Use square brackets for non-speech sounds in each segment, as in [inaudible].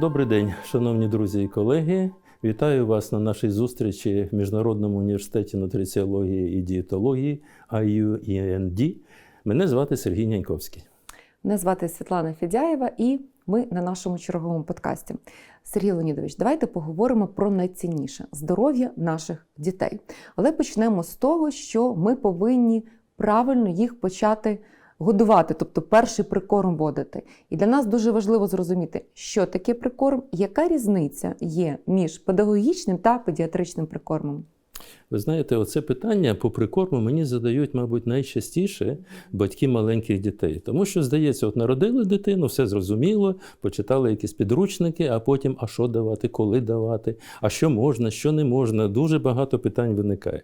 Добрий день, шановні друзі і колеги. Вітаю вас на нашій зустрічі в Міжнародному університеті нутриціології і дієтології IUEND. Мене звати Сергій Няньковський. Мене звати Світлана Федяєва, і ми на нашому черговому подкасті. Сергій Леонідович, давайте поговоримо про найцінніше здоров'я наших дітей. Але почнемо з того, що ми повинні правильно їх почати годувати, тобто перший прикорм вводити. І для нас дуже важливо зрозуміти, що таке прикорм, яка різниця є між педагогічним та педіатричним прикормом. Ви знаєте, оце питання по прикорму мені задають, мабуть, найчастіше батьки маленьких дітей. Тому що, здається, от народили дитину, все зрозуміло, почитали якісь підручники, а потім а що давати, коли давати, а що можна, що не можна. Дуже багато питань виникає.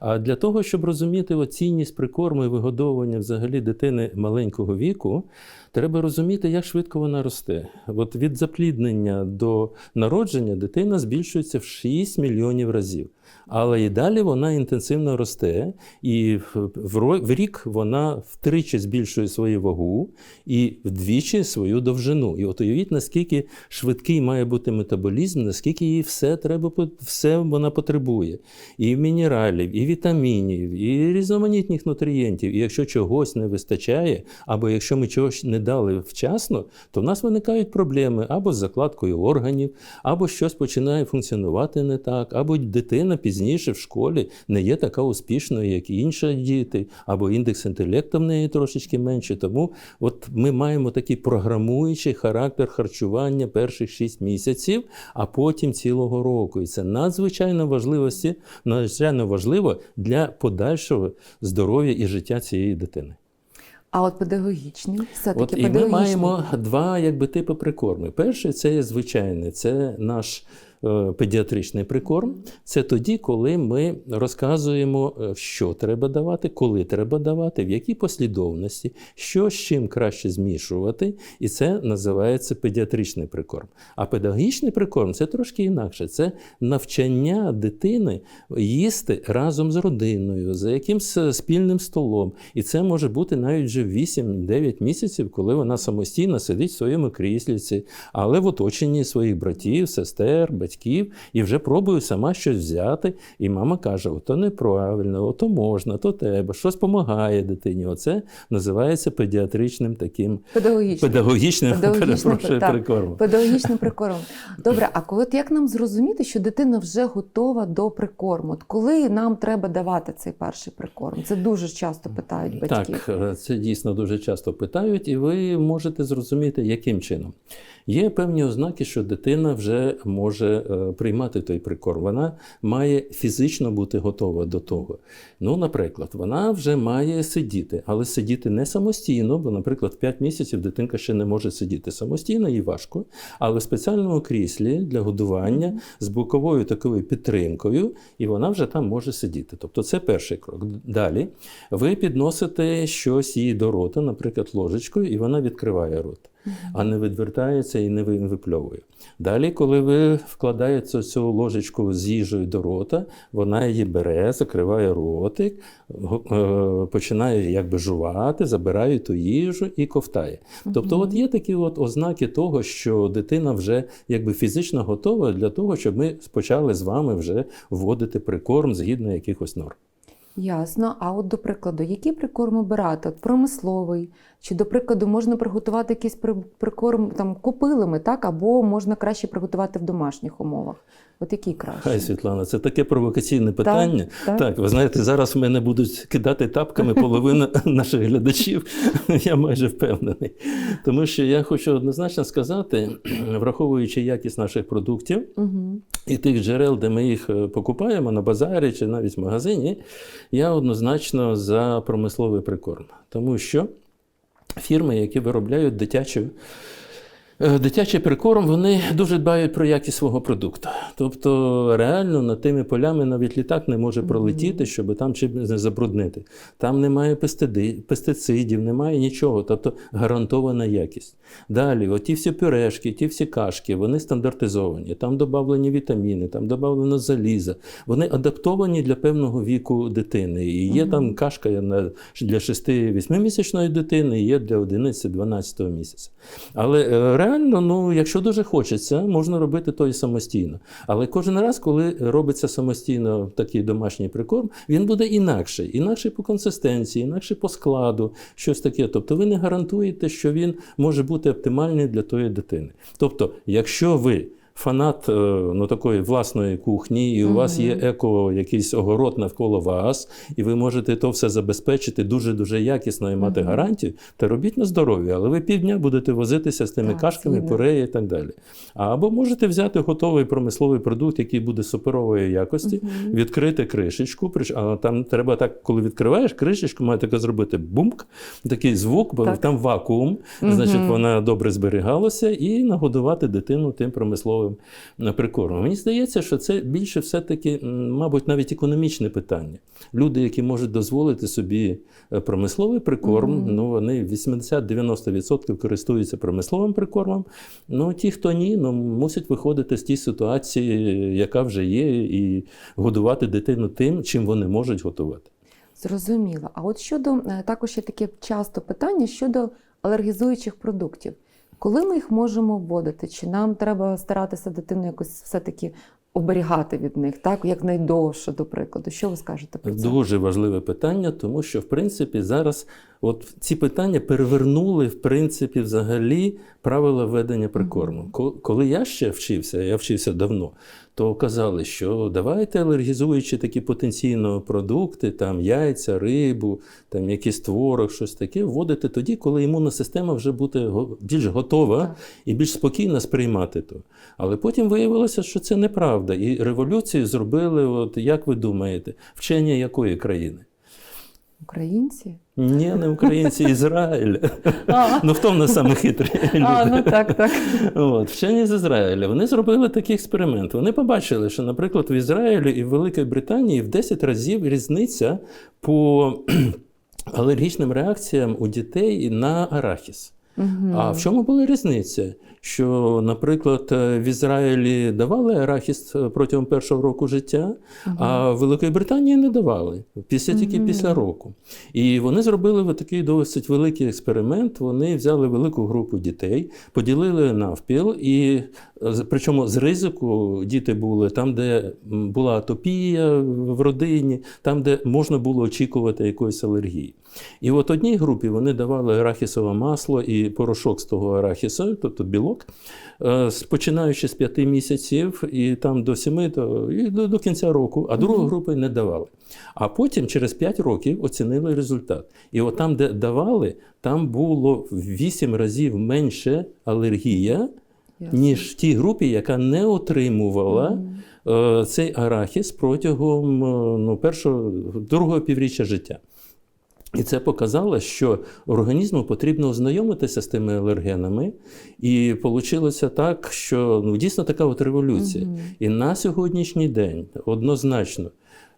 А для того, щоб розуміти цінність прикорму і вигодовування взагалі дитини маленького віку, треба розуміти, як швидко вона росте. От від запліднення до народження дитина збільшується в 6 мільйонів разів. Але і далі вона інтенсивно росте, і в- рік вона втричі збільшує свою вагу і вдвічі свою довжину. І от уявіть, наскільки швидкий має бути метаболізм, наскільки їй все треба, все вона потребує. І мінералів, і вітамінів, і різноманітних нутрієнтів. І якщо чогось не вистачає, або якщо ми чогось не дали вчасно, то в нас виникають проблеми або з закладкою органів, або щось починає функціонувати не так, або дитина пізніше в школі не є така успішною, як інші діти, або індекс інтелекту в неї трошечки менше. Тому от ми маємо такий програмуючий характер харчування перших 6 місяців, а потім цілого року. І це надзвичайно важливості, надзвичайно важливо для подальшого здоров'я і життя цієї дитини. А от педагогічний, все-таки От і ми маємо два якби, типи прикорми. Перший це є звичайний, це наш педіатричний прикорм. Це тоді, коли ми розказуємо, е, що треба давати, коли треба давати, в якій послідовності, що з чим краще змішувати, і це називається педіатричний прикорм. А педагогічний прикорм це трошки інакше. Це навчання дитини їсти разом з родиною, за якимсь е, спільним столом. І це може бути навіть вже 8-9 місяців, коли вона самостійно сидить в своєму крісліці, але в оточенні своїх братів, сестер, батьків, і вже пробує сама щось взяти. І мама каже: ото неправильно, ото можна, то треба, щось допомагає дитині. Оце називається педіатричним таким педагогічним Педагогічним, так. прикормом. Педагогічним [laughs] прикормом. Добре, а коли як нам зрозуміти, що дитина вже готова до прикорму? От коли нам треба давати цей перший прикорм? Це дуже часто питають батьки. Так, е, це дійсно дуже часто питають, і ви можете зрозуміти, яким чином. Є певні ознаки, що дитина вже може е, приймати той прикорм. Вона має фізично бути готова до того. Ну, наприклад, вона вже має сидіти, але сидіти не самостійно, бо, наприклад, в 5 місяців дитинка ще не може сидіти самостійно, їй важко, але в спеціальному кріслі для годування з боковою такою підтримкою, і вона вже там може сидіти. Тобто це перший крок. Далі ви підносите щось їй до рота, наприклад, ложечкою, і вона відкриває рот, а не відвертається і не випльовує. Далі, коли ви вкладаєте цю ложечку з їжею до рота, вона її бере, закриває ротик, е, починає якби жувати, забирає ту їжу і ковтає. Тобто, от є такі от ознаки того, що дитина вже якби фізично готова для того, щоб ми почали з вами вже вводити прикорм згідно якихось норм. Ясно. А от до прикладу, які прикорм обирати? От промисловий, чи до прикладу можна приготувати якийсь при- прикорм там купилами, так або можна краще приготувати в домашніх умовах? От який краще? Хай Світлана, це таке провокаційне питання. так. Так, ви знаєте, зараз в мене будуть кидати тапками половина [laughs] наших глядачів. [laughs] Я майже впевнений. Тому що я хочу однозначно сказати, [clears throat] враховуючи якість наших продуктів Угу. і тих джерел, де ми їх е, покупаємо на базарі чи навіть в магазині, я однозначно за промисловий прикорм. Тому що фірми, які виробляють дитячу. Е, Дитячий прикорм, вони дуже дбають про якість свого продукту. Тобто, реально над тими полями навіть літак не може пролетіти, щоб там чим не забруднити. Там немає пестицидів, немає нічого, тобто гарантована якість. Далі, оті всі пюрешки, ті всі кашки, вони стандартизовані, там додавлені вітаміни, там додавлено заліза. Вони адаптовані для певного віку дитини. І є там кашка для 6-8 місячної дитини, і є для 11-12 місяця. Але е, реально, ну, якщо дуже хочеться, можна робити то і самостійно. Але кожен раз, коли робиться самостійно такий домашній прикорм, він буде інакший. Інакший по консистенції, інакший по складу, щось таке. Тобто ви не гарантуєте, що він може бути оптимальний для тої дитини. Тобто, якщо ви фанат е, ну, такої власної кухні, і у вас є еко якийсь огород навколо вас, і ви можете то все забезпечити дуже-дуже якісно і мати гарантію, то робіть на здоров'я, але ви півдня будете возитися з тими Так, кашками, пюре і так далі. Або можете взяти готовий промисловий продукт, який буде суперової якості, відкрити кришечку. А там треба так, коли відкриваєш кришечку, має таке зробити бумк, такий звук, бо Так. там вакуум, значить вона добре зберігалася, і нагодувати дитину тим промисловим е, прикормом. Мені здається, що це більше все-таки, мабуть, навіть економічне питання. Люди, які можуть дозволити собі е, промисловий прикорм, ну вони 80-90% користуються промисловим прикормом. Ну ті, хто ні, ну мусять виходити з тієї ситуації, яка вже є, і годувати дитину тим, чим вони можуть готувати. Зрозуміло. А от щодо е, також є таке часто питання щодо алергізуючих продуктів. Коли ми їх можемо вводити? Чи нам треба старатися дитину якось все-таки оберігати від них, так якнайдовше, до прикладу? Що ви скажете про це? Дуже важливе питання, тому що в принципі зараз от ці питання перевернули в принципі взагалі правила ведення прикорму. Ко- Коли я ще вчився, я вчився давно, то казали, що давайте алергізуючи такі потенційно продукти, там яйця, рибу, там якийсь творог, щось таке, вводити тоді, коли імунна система вже буде більш готова і більш спокійно сприймати то. Але потім виявилося, що це неправда. І революцію зробили, от як ви думаєте, вчення якої країни? Українці? Ні, не українці, Ізраїль. Ну хто в нас саме хитрі а, ну так, так. От, вчені з Ізраїля. Вони зробили такий експеримент. Вони побачили, що, наприклад, в Ізраїлі і в Великій Британії в 10 разів різниця по [clears throat] алергічним реакціям у дітей на арахіс. А в чому була різниця? Що, наприклад, е, в Ізраїлі давали арахіс е, протягом першого року життя, а в Великій Британії не давали після тільки після року. І вони зробили такий досить великий експеримент. Вони взяли велику групу дітей, поділили навпіл, і е, причому з ризику діти були там, де була атопія в родині, там, де можна було очікувати якоїсь алергії. І от одній групі вони давали арахісове масло і порошок з того арахісу, тобто білок, е, починаючи з 5 місяців і там до 7, то, і до, до кінця року, а другу групу не давали. А потім через 5 років оцінили результат. І от там, де давали, там було в 8 разів менше алергія, ніж в тій групі, яка не отримувала е, цей арахіс протягом е, ну, першого другого півріччя життя. І це показало, що організму потрібно ознайомитися з тими алергенами. І вийшло так, що ну, дійсно така от революція. Мгм. І на сьогоднішній день однозначно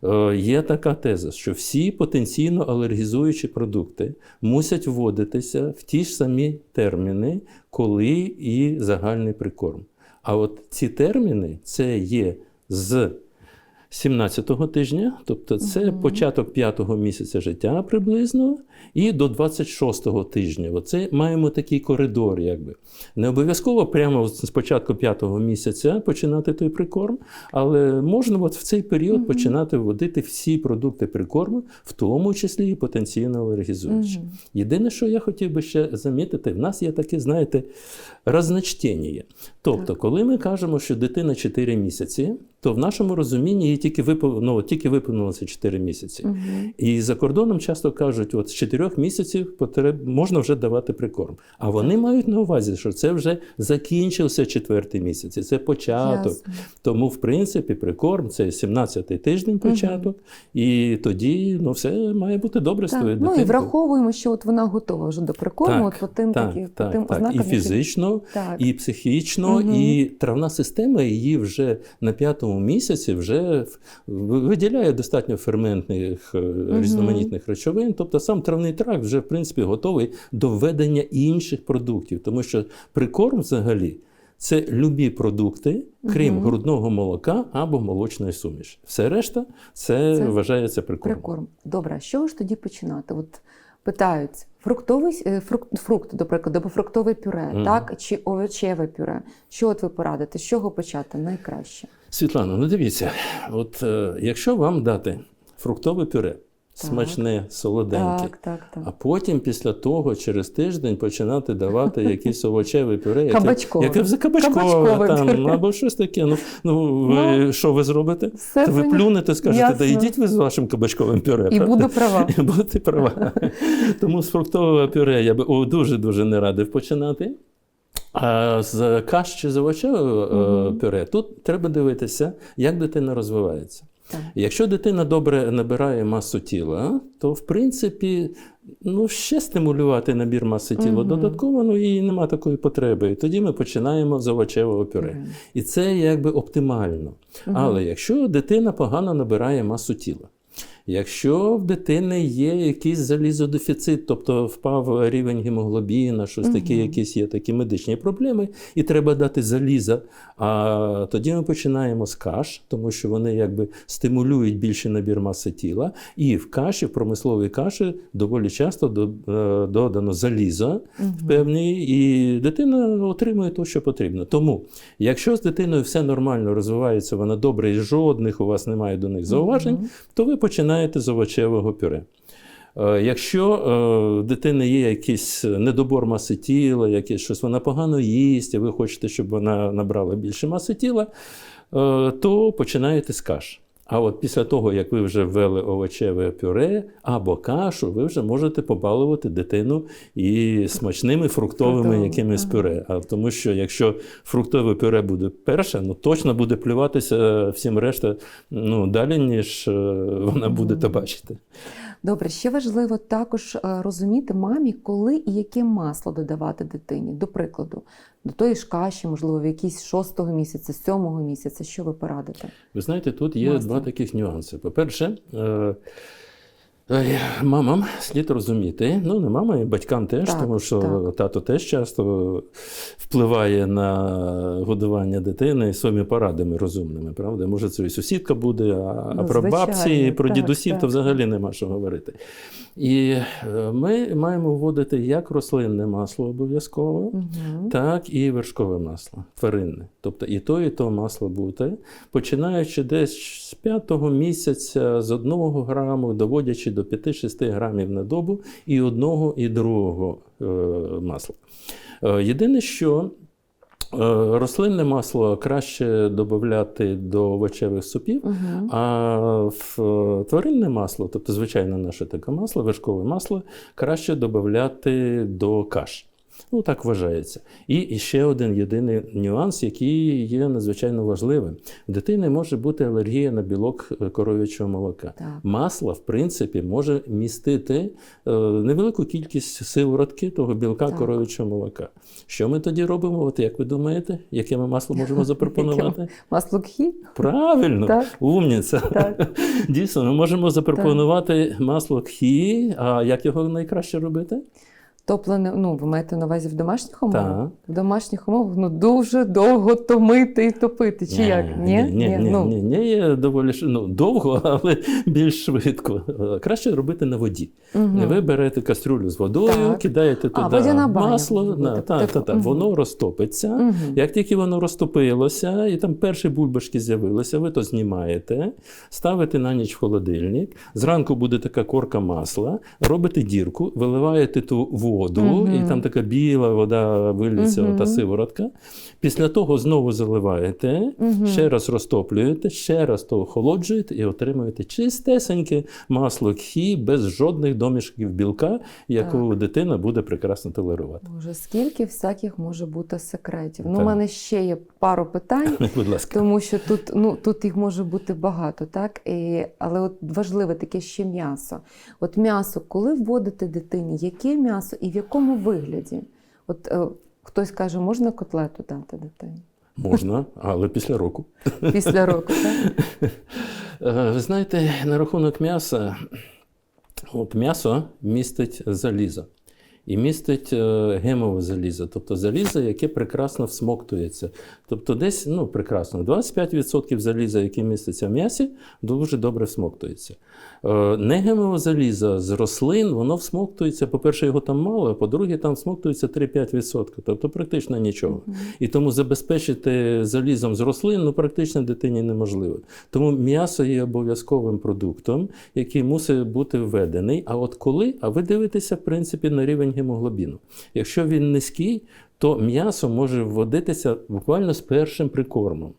е, є така теза, що всі потенційно алергізуючі продукти мусять вводитися в ті ж самі терміни, коли і загальний прикорм. А от ці терміни це є з 17-го тижня, тобто це Мгм. початок 5-го місяця життя приблизно, і до 26-го тижня. Оце маємо такий коридор, якби. Не обов'язково прямо з початку 5-го місяця починати той прикорм, але можна от в цей період Мгм. починати вводити всі продукти прикорму, в тому числі і потенційно алергізуючі. Мгм. Єдине, що я хотів би ще замітити, в нас є таке, знаєте, розночтення. Тобто, коли ми кажемо, що дитина 4 місяці, то в нашому розумінні їй тільки, випов... ну, тільки виповнилося 4 місяці. Мгм. І за кордоном часто кажуть, от з 4 місяців потреб... можна вже давати прикорм. А вони мають на увазі, що це вже закінчився четвертий місяць, і це початок. Ясно. Тому, в принципі, прикорм це 17-й тиждень початок, і тоді ну, все має бути добре з Так. Ну і враховуємо, що от вона готова вже до прикорму, Так, от по тим, Так, такі, по тим так. ознакам. І фізично, Так. і психічно, Мгм. і травна система її вже на п'ятому місяці вже виділяє достатньо ферментних е, різноманітних речовин. Тобто сам травний тракт вже в принципі готовий до введення інших продуктів, тому що прикорм взагалі. Це любі продукти, крім Мгм. грудного молока або молочної суміші. Все решта це, Це вважається прикормом. Прикорм. Добре, що з чого ж тоді починати? От питають фруктовий е, фрукт, фрукт, до прикладу, або фруктове пюре, Мгм. так чи овочеве пюре. Що от ви порадите? З чого почати найкраще? Світлана, ну дивіться, от е, якщо вам дати фруктове пюре, смачне, солоденьке, Так, так, так. а потім після того через тиждень починати давати якесь овочеве пюре, яке, Кабачкове. яке вже кабачкове, Кабачкове там, пюре. або щось таке. Ну, ну ви що ви зробите? Та ви плюнете, скажете, Ясно. да йдіть ви з вашим кабачковим пюре. І буду права. І будете права. Тому з фруктового пюре я би дуже-дуже не радив починати. А з каш чи з овочевого Мгм. пюре тут треба дивитися, як дитина розвивається. Так. Якщо дитина добре набирає масу тіла, то в принципі ну, ще стимулювати набір маси тіла угу. додатково, ну і нема такої потреби. І тоді ми починаємо з овочевого пюре. Угу. І це якби оптимально. Угу. Але якщо дитина погано набирає масу тіла, якщо в дитини є якийсь залізодефіцит, тобто впав рівень гемоглобіна, щось таке, Мгм. якісь є такі медичні проблеми, і треба дати заліза, а тоді ми починаємо з каш, тому що вони якби стимулюють більший набір маси тіла. І в каші, в промисловій каші доволі часто е, додано залізо Мгм. певний, і дитина отримує те, що потрібно. Тому, якщо з дитиною все нормально розвивається, вона добре, і жодних у вас немає до них зауважень, Мгм. то ви починаєте з овочевого пюре. Е, Якщо е, дитини є якийсь недобор маси тіла, якесь щось вона погано їсть, а ви хочете, щоб вона набрала більше маси тіла, е, то починаєте з каш. А от після того, як ви вже ввели овочеве пюре або кашу, ви вже можете побалувати дитину і смачними фруктовими якимись пюре. А тому що якщо фруктове пюре буде перше, ну точно буде плюватися всім решта ну, далі, ніж е, вона буде то бачити. Добре, ще важливо також е, розуміти мамі, коли і яке масло додавати дитині. До прикладу, до тої ж каші, можливо, в якійсь шостого місяця, сьомого місяця. Що ви порадите? Ви знаєте, тут є Масло. два таких нюанси. По-перше, е, мамам слід розуміти, ну не мама, і батькам теж, Так, тому що так. тато теж часто впливає на годування дитини своїми порадами розумними, правда? Може, це і сусідка буде, а, а Ну, про бабці і про так, дідусів так, то взагалі нема що говорити. І е, ми маємо вводити як рослинне масло обов'язково. Угу. Так, і вершкове масло тваринне. Тобто і то, і то масло бути, починаючи десь з п'ятого місяця з одного граму, доводячи до 5-6 грамів на добу, і одного, і другого е, масла. Е, єдине, що рослинне масло краще додати до овочевих супів, Угу. а в е, тваринне масло, тобто звичайне наше таке масло, вершкове масло, краще додати до каш. Ну, так вважається. І ще один єдиний нюанс, який є надзвичайно важливим. В дитини може бути алергія на білок е, коров'ячого молока. Так. Масло, в принципі, може містити е, невелику кількість сиворотки того білка Так. коров'ячого молока. Що ми тоді робимо? От як ви думаєте, яке ми масло можемо [laughs] запропонувати? Масло кхі? Правильно, Так. умніця. Так. [laughs] Дійсно, ми можемо запропонувати масло кхі. А як його найкраще робити? Топлене, ну, ви маєте на увазі в домашніх умовах? Так. В домашніх умовах ну, дуже довго томити і топити. Чи як? Ні, ні, ні, ну, ні, ні, доволі ну, довго, [laughs] але більш швидко. Краще робити на воді. мгм. Ви берете кастрюлю з водою, Так. кидаєте туди баня масло, на, та, Так, та, та, мгм. воно розтопиться. Мгм. Як тільки воно розтопилося, і там перші бульбашки з'явилися, ви то знімаєте, ставите на ніч в холодильник. Зранку буде така корка масла, робите дірку, виливаєте ту воду, Мгм. і там така біла вода виліться, Мгм. ота сиворотка. Після того знову заливаєте, Мгм. ще раз розтоплюєте, ще раз то охолоджуєте і отримуєте чистесеньке масло кхі без жодних домішків білка, яку дитина буде прекрасно толерувати. Боже, скільки всяких може бути секретів. Ну, у мене ще є пару питань. [laughs] Будь ласка. Тому що тут, ну, тут їх може бути багато, так? І, але от важливе таке ще м'ясо. От м'ясо, коли вводити дитині, яке м'ясо і в якому вигляді? От е, хтось каже, можна котлету дати дитині Можна, але після року. після року, так? [laughs] Е, Ви знаєте, на рахунок м'яса, от м'ясо містить залізо. і містить е, гемове залізо, тобто залізо, яке прекрасно всмоктується. Тобто десь ну, прекрасно, 25% заліза, яке міститься в м'ясі, дуже добре всмоктується. Е, Негемове залізо з рослин, воно всмоктується, по-перше, його там мало, а по-друге, там всмоктується 3-5%, тобто практично нічого. І тому забезпечити залізом з рослин ну, практично дитині неможливо. Тому м'ясо є обов'язковим продуктом, який мусить бути введений. А от коли? А ви дивитеся, в принципі, на рівень гемоглобіну. Якщо він низький, то м'ясо може вводитися буквально з першим прикормом.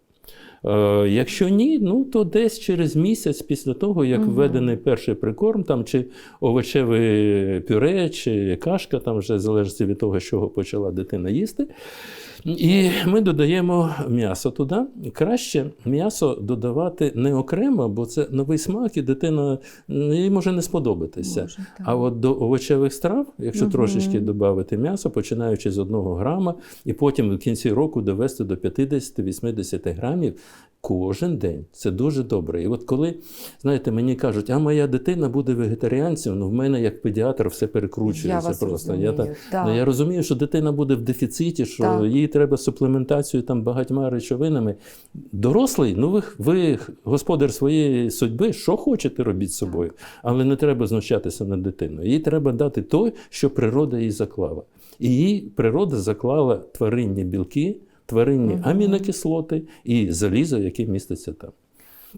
Е, Якщо ні, ну то десь через місяць після того, як Мгм. введений перший прикорм, там чи овочеве пюре, чи кашка, там вже залежить від того, з чого почала дитина їсти. І ми додаємо м'ясо туди. Краще м'ясо додавати не окремо, бо це новий смак, і дитина їй може не сподобатися. Може. А от до овочевих страв, якщо Мгм. трошечки додати м'ясо, починаючи з 1 грама, і потім в кінці року довести до 50-80 грамів кожен день. Це дуже добре. І от коли, знаєте, мені кажуть, а моя дитина буде вегетаріанцем, ну в мене як педіатр все перекручується Я просто. розумію. Я, так, так. ну, я розумію, що дитина буде в дефіциті, що Так. їй треба суплементацію там багатьма речовинами. Дорослий, ну ви, ви господар своєї судьби, що хочете робіть з собою, але не треба знущатися над дитиною. Їй треба дати те, що природа їй заклала. І їй природа заклала тваринні білки, тваринні амінокислоти і залізо, яке міститься там.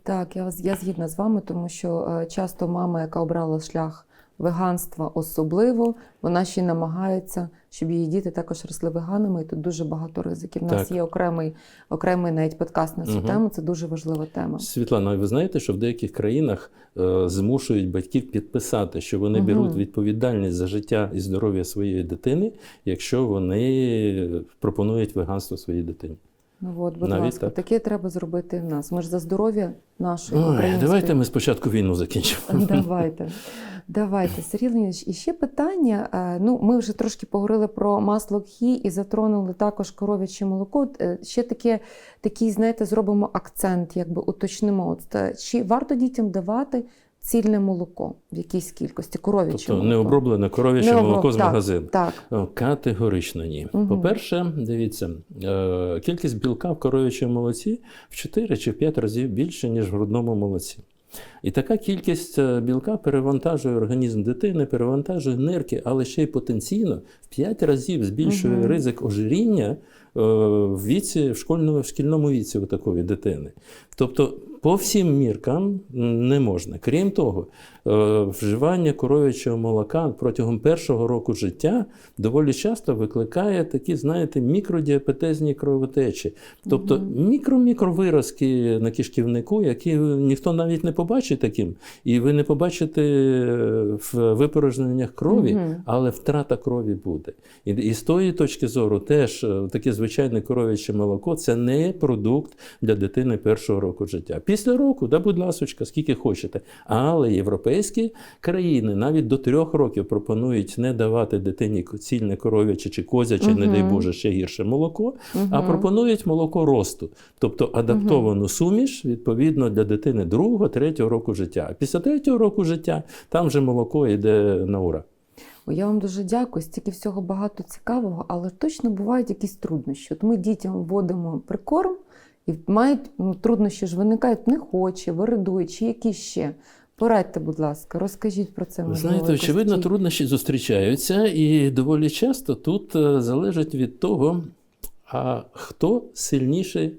Так, я, я згідна з вами, тому що е, часто мама, яка обрала шлях веганства особливо, вона ще й намагається, щоб її діти також росли веганами, і тут дуже багато ризиків. У нас Так. є окремий, окремий навіть подкаст на цю Мгм. тему. Це дуже важлива тема. Світлана, ви знаєте, що в деяких країнах е, змушують батьків підписати, що вони Мгм. беруть відповідальність за життя і здоров'я своєї дитини, якщо вони пропонують веганство своїй дитині. Ну от, будь Навіть ласка, так. таке треба зробити в нас. Ми ж за здоров'я нашої Ой, давайте ми спочатку війну закінчимо. [laughs] Давайте. Давайте, Сергій Леонідович, і ще питання. Е, Ну, ми вже трошки поговорили про масло кхі і затронули також коров'яче молоко. Е, Ще таке, такий, знаєте, зробимо акцент, якби уточнимо. От, е, чи варто дітям давати цільне молоко в якійсь кількості, коров'яче Тобто молоко? необроблене коров'яче Не молоко з так, магазину. Так. Категорично ні. Мгм. По-перше, дивіться, е, кількість білка в коров'ячому молоці в 4 чи в 5 разів більше, ніж в грудному молоці. І така кількість е, білка перевантажує організм дитини, перевантажує нирки, але ще й потенційно в 5 разів збільшує Мгм. ризик ожиріння е, в віці, в школьному, в шкільному віці у такої дитини. Тобто, по всім міркам не можна. Крім того, е, вживання коров'ячого молока протягом першого року життя доволі часто викликає такі, знаєте, мікродіапетезні кровотечі. Тобто мікро-мікровиразки на кишківнику, які ніхто навіть не побачить таким, і ви не побачите е, в випорожненнях крові, але втрата крові буде. І, і з тої точки зору, теж е, таке звичайне коров'яче молоко це не продукт для дитини першого року життя. Після року, да, будь ласочка, скільки хочете. Але європейські країни навіть до трьох років пропонують не давати дитині цільне коров'яче чи козяче, не дай Боже, ще гірше молоко, а пропонують молоко росту, тобто адаптовану суміш відповідно для дитини другого, третього року життя. А після третього року життя там вже молоко йде на ура. Я вам дуже дякую. Стільки всього багато цікавого, але точно бувають якісь труднощі. От ми дітям вводимо прикорм, і мають ну, труднощі ж виникають не хоче, виридує, чи які ще. Порадьте, будь ласка, розкажіть про це. Ви можливо, знаєте, очевидно, труднощі зустрічаються, і доволі часто тут е, залежить від того, а хто сильніший.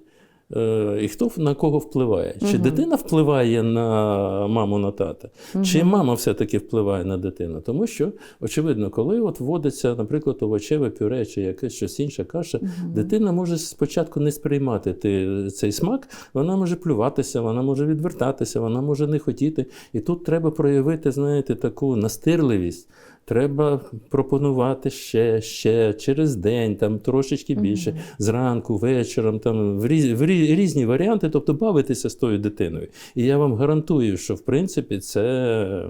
Е, І хто на кого впливає? Чи Мгм. дитина впливає на маму, на тата, чи мама все-таки впливає на дитину? Тому що, очевидно, коли от вводиться, наприклад, овочеве пюре чи якесь щось інше каша, Мгм. Дитина може спочатку не сприймати ти- цей смак, вона може плюватися, вона може відвертатися, вона може не хотіти. І тут треба проявити, знаєте, таку настирливість. Треба пропонувати ще, ще через день, там трошечки більше, Мгм. зранку, вечором, там в, різ, в рі- різні варіанти, тобто бавитися з тою дитиною. І я вам гарантую, що в принципі це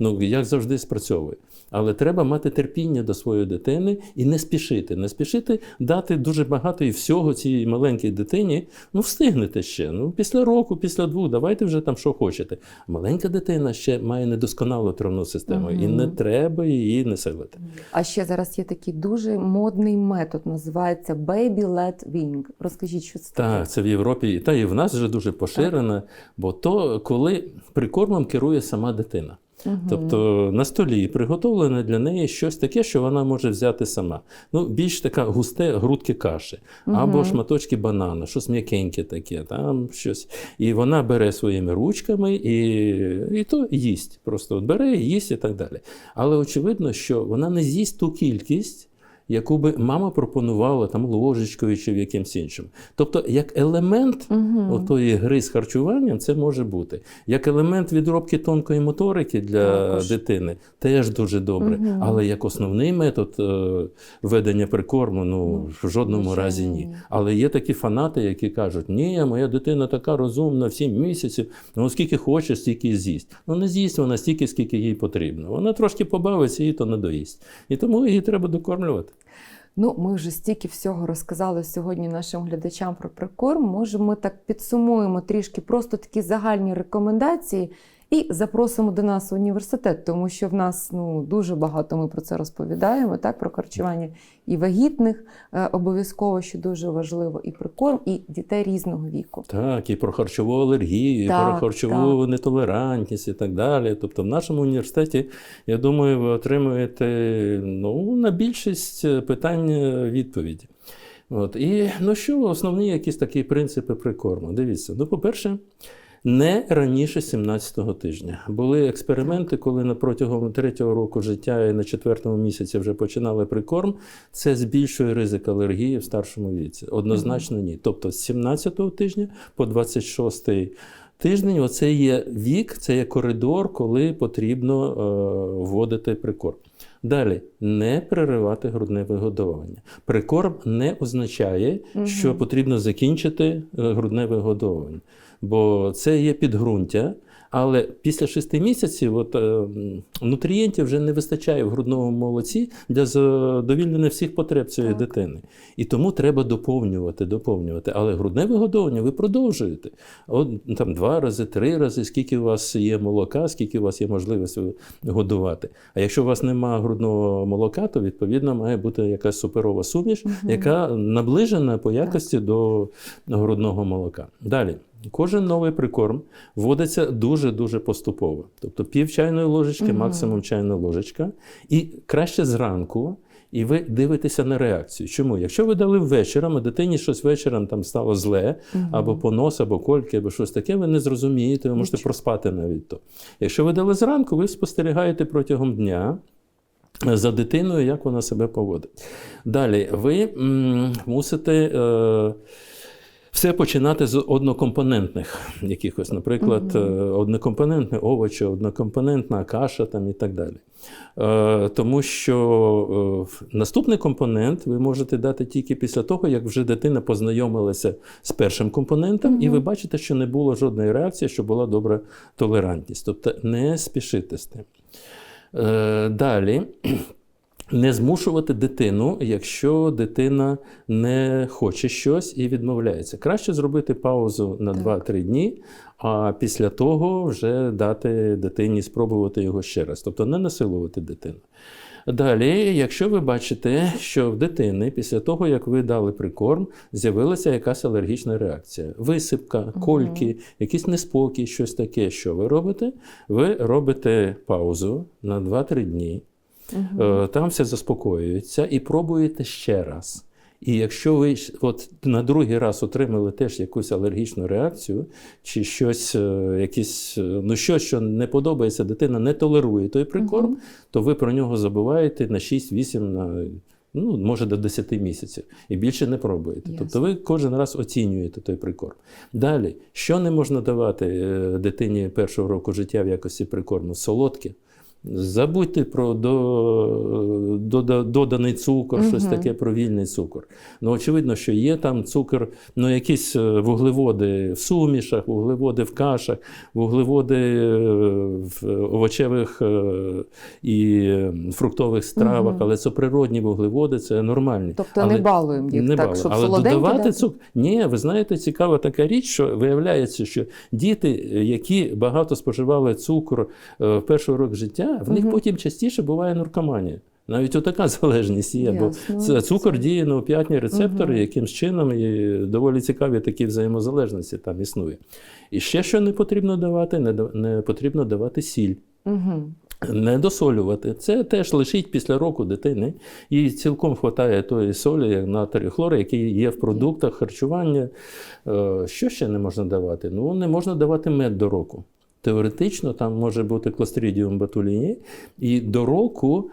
ну як завжди спрацьовує. Але треба мати терпіння до своєї дитини і не спішити. Не спішити дати дуже багато і всього цій маленькій дитині. Ну, встигнете ще. Ну, після року, після двох, давайте вже там що хочете. Маленька дитина ще має недосконалу травну систему, і не треба треба її не силити. А ще зараз є такий дуже модний метод, називається Baby Led wing. Розкажіть, що це таке? Так, це в Європі, та і в нас вже дуже поширено, бо то коли прикормом керує сама дитина. Мгм. Тобто на столі приготовлене для неї щось таке, що вона може взяти сама. Ну, більш така густе грудки каші, або Мгм. шматочки банана, щось м'якеньке таке, там щось. І вона бере своїми ручками і, і то їсть. Просто от бере, їсть і так далі. Але очевидно, що вона не з'їсть ту кількість. Яку би мама пропонувала там ложечкою чи в якимсь іншим. Тобто, як елемент Мгм. отої гри з харчуванням це може бути. Як елемент відробки тонкої моторики для Також. дитини теж дуже добре. Мгм. Але як основний метод е, ведення прикорму, ну в жодному разі ні. Але є такі фанати, які кажуть: ні, моя дитина така розумна, в 7 місяців, ну скільки хоче, стільки і з'їсть. Ну не з'їсть вона стільки, скільки їй потрібно. Вона трошки побавиться і то не доїсть. І тому її треба докормлювати. Ну, ми вже стільки всього розказали сьогодні нашим глядачам про прикорм. Може, ми так підсумуємо трішки просто такі загальні рекомендації і запросимо до нас в університет, тому що в нас ну дуже багато ми про це розповідаємо. Так, про харчування і вагітних е, обов'язково, що дуже важливо, і прикорм, і дітей різного віку. Так, і про харчову алергію, і про харчову нетолерантність і так далі. Тобто, в нашому університеті, я думаю, ви отримуєте ну, на більшість питань е, відповіді. От. І ну що, основні якісь такі принципи прикорму. Дивіться, ну, по-перше, не раніше 17-го тижня. Були експерименти, коли на протягом третього року життя і на четвертому місяці вже починали прикорм. Це збільшує ризик алергії в старшому віці. Однозначно ні. Тобто з 17-го тижня по 26-й тиждень оце є вік, це є коридор, коли потрібно е, вводити прикорм. Далі не переривати грудне вигодовування. Прикорм не означає, що потрібно закінчити е, грудне вигодовування, бо це є підґрунтя. Але після шести місяців от, е, нутрієнтів вже не вистачає в грудному молоці для задовільнення всіх потреб цієї Так. дитини. І тому треба доповнювати, доповнювати. Але грудне вигодовування ви продовжуєте. От, там, два рази, три рази, скільки у вас є молока, скільки у вас є можливість годувати. А якщо у вас немає грудного молока, то відповідно має бути якась суперова суміш, Мгм. яка наближена по якості до грудного молока. Далі. Кожен новий прикорм вводиться дуже-дуже поступово. Тобто пів чайної ложечки, Мгм. максимум чайна ложечка. І краще зранку, і ви дивитеся на реакцію. Чому? Якщо ви дали ввечером, а дитині щось вечором там стало зле, Мгм. або понос, або кольки, або щось таке, ви не зрозумієте, ви можете Нічого. проспати навіть то. Якщо ви дали зранку, ви спостерігаєте протягом дня. За дитиною, як вона себе поводить. Далі, ви м, мусите е, все починати з однокомпонентних якихось, наприклад, Мгм. е, однокомпонентне овочі, однокомпонентна каша там, і так далі. Е, тому що е, наступний компонент ви можете дати тільки після того, як вже дитина познайомилася з першим компонентом, і ви бачите, що не було жодної реакції, що була добра толерантність. Тобто не спішити з тим. Е, Далі. Не змушувати дитину, якщо дитина не хоче щось і відмовляється. Краще зробити паузу на Так. 2-3 дні, а після того вже дати дитині спробувати його ще раз, тобто не насилувати дитину. Далі, якщо ви бачите, що в дитини після того, як ви дали прикорм, з'явилася якась алергічна реакція, висипка, кольки, якийсь неспокій, щось таке, що ви робите? Ви робите паузу на 2-3 дні. Е, Там все заспокоюється і пробуєте ще раз. І якщо ви от на другий раз отримали теж якусь алергічну реакцію, чи щось, е, якісь, е, ну щось, що не подобається, дитина не толерує той прикорм, Мгм. то ви про нього забуваєте на 6-8, на, ну, може до 10 місяців. І більше не пробуєте. Ясно. Тобто ви кожен раз оцінюєте той прикорм. Далі, що не можна давати дитині першого року життя в якості прикорму? Солодке. Забудьте про до, до, до- доданий цукор, щось таке про вільний цукор. Ну, очевидно, що є там цукор, ну якісь е, вуглеводи в сумішах, вуглеводи в кашах, вуглеводи е, в овочевих е, і фруктових стравах, Мгм. але це природні вуглеводи, це нормальні. Тобто але, не балуємо їх не так, щоб Але додавати цукор. Ні, ви знаєте, цікава така річ, що виявляється, що діти, які багато споживали цукру е, в перший рок життя, В них Мгм. потім частіше буває наркоманія. Навіть отака [laughs] залежність є, бо Ясно. це цукор діє на опіатні рецептори, Мгм. якимсь чином і доволі цікаві такі взаємозалежності там існує. І ще що не потрібно давати, не, не потрібно давати сіль. Угу. Не досолювати. Це теж лишить після року дитини. Їй цілком вистачає тої солі, як натрію хлору, який є в продуктах харчування. Е, Що ще не можна давати? Ну, не можна давати мед до року. Теоретично там може бути кластридіум батуліні, і до року.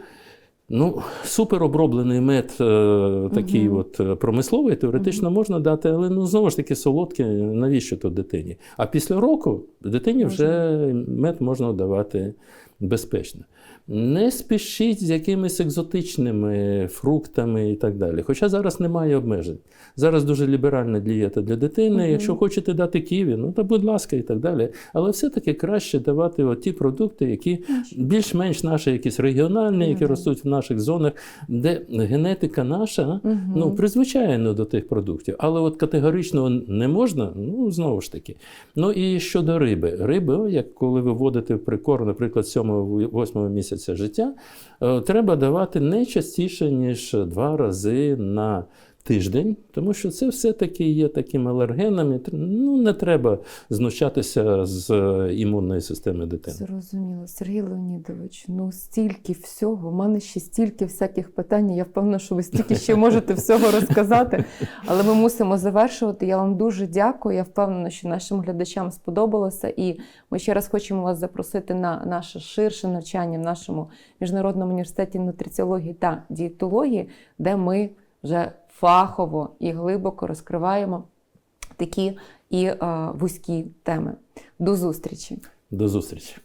Ну, супероброблений мед, е, такий угу. от е, промисловий, теоретично можна дати, але ну знову ж таки солодке, навіщо то дитині? А після року дитині вже мед можна давати безпечно. Не спішіть з якимись екзотичними фруктами і так далі. Хоча зараз немає обмежень. Зараз дуже ліберальна дієта для дитини. Мгм. Якщо хочете дати ківі, ну то будь ласка, і так далі. Але все-таки краще давати от ті продукти, які більш-менш наші, якісь регіональні, які Мгм. ростуть в наших зонах, де генетика наша Угу. ну, призвичайно до тих продуктів. Але от категорично не можна, ну знову ж таки. Ну і щодо риби. Риби, як коли ви вводите в прикорм, наприклад, 7-8 місяця життя, е, треба давати не частіше, ніж два рази на тиждень, тому що це все-таки є такими алергенами. Ну, не треба знущатися з е, імунної системи дитини. Зрозуміло, Сергій Леонідович, ну стільки всього. У мене ще стільки всяких питань. Я впевнена, що ви стільки ще [laughs] можете всього розказати. Але ми мусимо завершувати. Я вам дуже дякую. Я впевнена, що нашим глядачам сподобалося. І ми ще раз хочемо вас запросити на наше ширше навчання в нашому міжнародному університеті нутриціології та дієтології, де ми вже фахово і глибоко розкриваємо такі і е, вузькі теми. До зустрічі! До зустрічі.